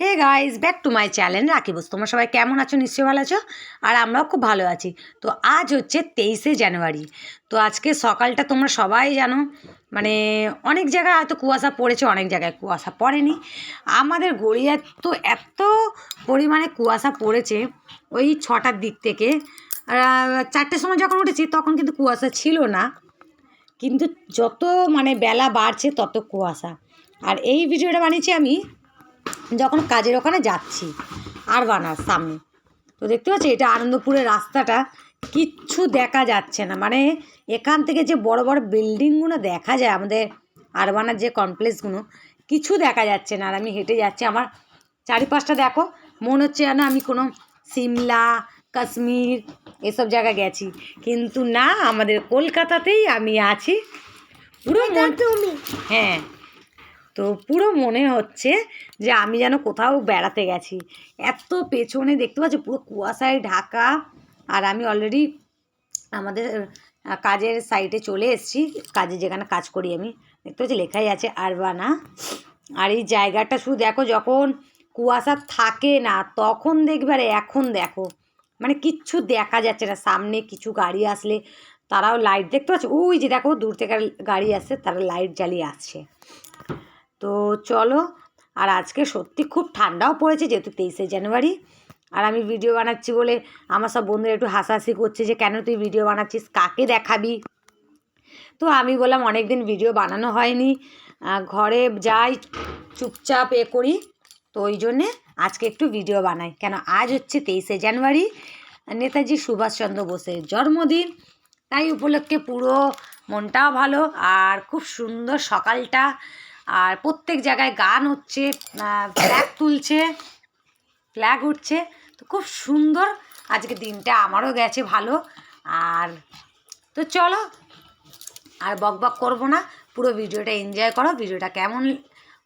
Hey guys back to my channel Rakhi বস তোমরা সবাই কেমন আছো? নিশ্চয়ই ভালো আছো? আর আমরাও খুব ভালো আছি। তো আজ হচ্ছে তেইশে জানুয়ারি। তো আজকে সকালটা তোমরা সবাই জানো মানে অনেক জায়গায় হয়তো কুয়াশা পড়েছে, অনেক জায়গায় কুয়াশা পড়েনি। আমাদের গড়িয়ার তো এত পরিমাণে কুয়াশা পড়েছে, ওই ছটার দিক থেকে। চারটের সময় যখন উঠেছি, তখন কিন্তু কুয়াশা ছিল না। কিন্তু যত মানে বেলা বাড়ছে, তত কুয়াশা। আর এই ভিডিওটা বানিয়েছি আমি যখন কাজের ওখানে যাচ্ছি আর বানার সামনে। তো দেখতে পাচ্ছি এটা আনন্দপুরের রাস্তাটা কিচ্ছু দেখা যাচ্ছে না। মানে এখান থেকে যে বড় বড় বিল্ডিংগুলো দেখা যায় আমাদের আরবানার যে কমপ্লেক্সগুলো কিছু দেখা যাচ্ছে না। আর আমি হেঁটে যাচ্ছি আমার চারিপাশটা দেখো মনে হচ্ছে যেন আমি কোনো সিমলা কাশ্মীর এসব জায়গায় গেছি। কিন্তু না আমাদের কলকাতাতেই আমি আছি। পুরো হ্যাঁ। তো পুরো মনে হচ্ছে যে আমি যেন কোথাও বেড়াতে গেছি। এত পেছনে দেখতে পাচ্ছি, পুরো কুয়াশায় ঢাকা। আর আমি অলরেডি আমাদের কাজের সাইটে চলে এসেছি। কাজে যেখানে কাজ করি আমি। দেখতে পাচ্ছি, লেখাই আছে আরবানা আর এই জায়গাটা শুধু দেখো, যখন কুয়াশা থাকে না, তখন দেখবে আর এখন দেখো। মানে কিচ্ছু দেখা যাচ্ছে না। সামনে কিছু গাড়ি আসলে তারাও লাইট দেখতে পাচ্ছ? ওই যে দেখো, দূর থেকে গাড়ি আসছে, তারা লাইট জ্বালিয়ে আসছে। তো চলো, আর আজকে সত্যি খুব ঠান্ডাও পড়েছে যেহেতু তেইশে জানুয়ারি, আর আমি ভিডিও বানাচ্ছি বলে আমার সব বন্ধুরা একটু হাসাহাসি করছে যে কেন তুই ভিডিও বানাচ্ছিস, কাকে দেখাবি? তো আমি বললাম অনেক দিন ভিডিও বানানো হয়নি ঘরে যাই চুপচাপ এ করি, তো ওই জন্যে আজকে একটু ভিডিও বানাই। কেন আজ হচ্ছে তেইশে জানুয়ারি, নেতাজি সুভাষচন্দ্র বোসের জন্মদিন, তাই উপলক্ষে পুরো মনটাও ভালো, আর খুব সুন্দর সকালটা আর প্রত্যেক জায়গায় গান হচ্ছে ফ্ল্যাগ তুলছে ফ্ল্যাগ উঠছে। তো খুব সুন্দর আজকে দিনটা, আমারও গেছে ভালো। আর তো চলো, আর বক বক করব না, পুরো ভিডিওটা এনজয় করো। ভিডিওটা কেমন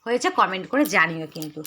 হয়েছে কমেন্ট করে জানিও কিন্তু।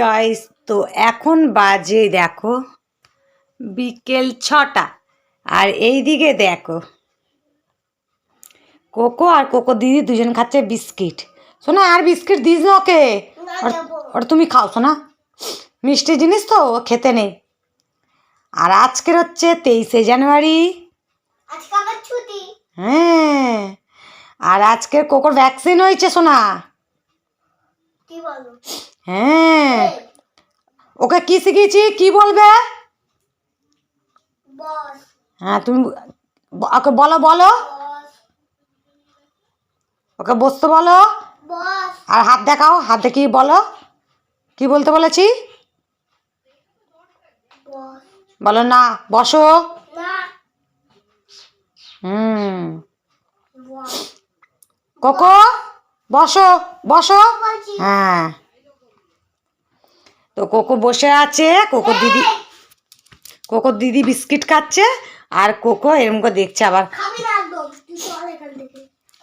গাইস তো এখন বাজে দেখো বিকেল ছটা। আর এই দিকে দেখো কোকো আর কোকো দিদি দুজন খাচ্ছে বিস্কিট। শোনা আর বিস্কিট দিস না ওকে? ওটা তুমি খাও শোনা মিষ্টি জিনিস তো ও খেতে নেই। আর আজকের হচ্ছে তেইশে জানুয়ারি। হ্যাঁ। আর আজকের কোকোর ভ্যাকসিন হয়েছে শোনা কি বলো? হ্যাঁ। ওকে কি শিখিয়েছি? কি বলবে? হ্যাঁ তুমি ওকে বলো বলো। ওকে বসতে বলো। আর হাত দেখাও হাত দেখিয়ে বলো। কি বলতে বলেছি? বলো না বসো। হুম। কোকো বসো বসো। হ্যাঁ। তো কোকো বসে আছে কোকো দিদি কোকো দিদি বিস্কিট খাচ্ছে আর কোকো এরম করে দেখছে আবার।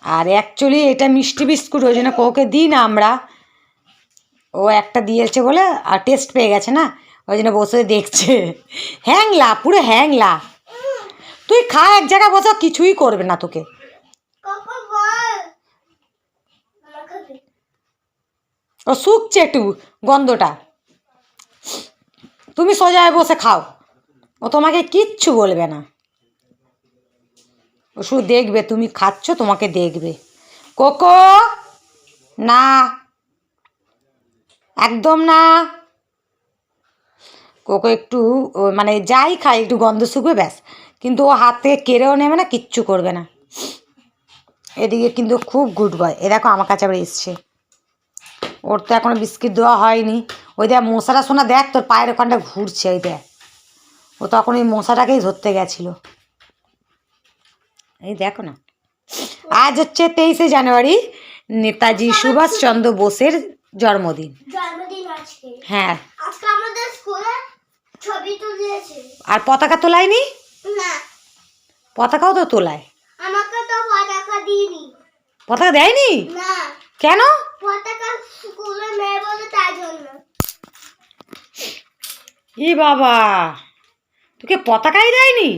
আর অ্যাকচুয়ালি এটা মিষ্টি বিস্কুট ওই জন্য কোকে দিই না আমরা। ও একটা দিয়েছে বলে আর টেস্ট পেয়ে গেছে না ওই জন্য বসে দেখছে। হ্যাংলা পুরো হ্যাংলা। তুই খা এক জায়গায় বসে কিছুই করবে না তোকে। ও শুকছে একটু গন্ধটা। তুমি সোজায় বসে খাও। ও তোমাকে কিচ্ছু বলবে না। ও শুধু দেখবে, তুমি খাচ্ছ, তোমাকে দেখবে। কোকো, না। একদম না। কোকো একটু মানে যাই খায়, একটু গন্ধ শুকবে, ব্যাস। কিন্তু ও হাত থেকে কেড়েও নেবে না, কিচ্ছু করবে না। এদিকে কিন্তু খুব গুড বয়। এ দেখো, আমার কাছে আবার এসছে। ওর তো এখনও বিস্কিট দেওয়া হয়নি। ওই দেখ মশাটা শোনা দেখ তোর পায়ের ওখানটা ঘুরছে ওই দেখ। ও তখন ওই মশাটাকেই ধরতে গেছিল। এই দেখো না। আজ হচ্ছে তেইশে জানুয়ারি নেতাজি সুভাষচন্দ্র বোসের জন্মদিন। হ্যাঁ। আর পতাকা তোলায়নি? পতাকাও তো তোলায়। পতাকা দেয়নি? কেন? পতাকা স্কুলে মেয়ে বলে তাই জন্য। ই বাবা তোকে পতাকাই দেয়নি?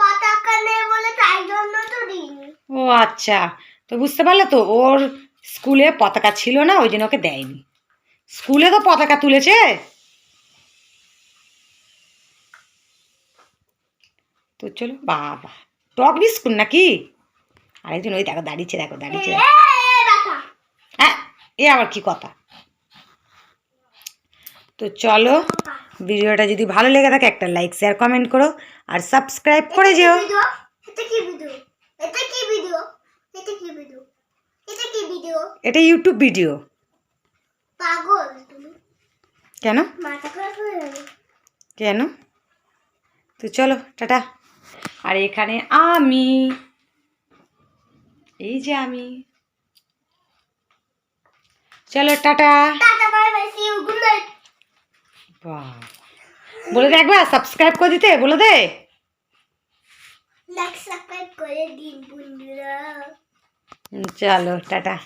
পতাকা নেই বলে তাই জন্য তো ও আচ্ছা তো বুঝতে পারলে তো ওর স্কুলে পতাকা ছিল না ওই জন্য ওকে দেয়নি। স্কুলে তো পতাকা তুলেছে? তো চলো বাবা টক বিস্কুট নাকি? আরেকজন ওই দেখো দাঁড়িয়েছে দেখো দাঁড়িয়েছে। হ্যাঁ এ আবার কি কথা? তো চলো ভিডিওটা যদি ভালো লেগে থাকে একটা লাইক শেয়ার কমেন্ট করো আর সাবস্ক্রাইব করে যেও। এটা কি ভিডিও এটা কি ভিডিও এটা কি ভিডিও এটা কি ভিডিও এটা ইউটিউব ভিডিও পাগল তুমি। কেন? মাথা খারাপ গেল কেন? তো চলো টাটা। আর এখানে আমি। এই যে আমি। চলো টাটা। বলে দে একবার সাবস্ক্রাইব করে দিতে বলে দে। লাইক সাবস্ক্রাইব করে দিন বন্ধুরা। হুম, চলো টাটা।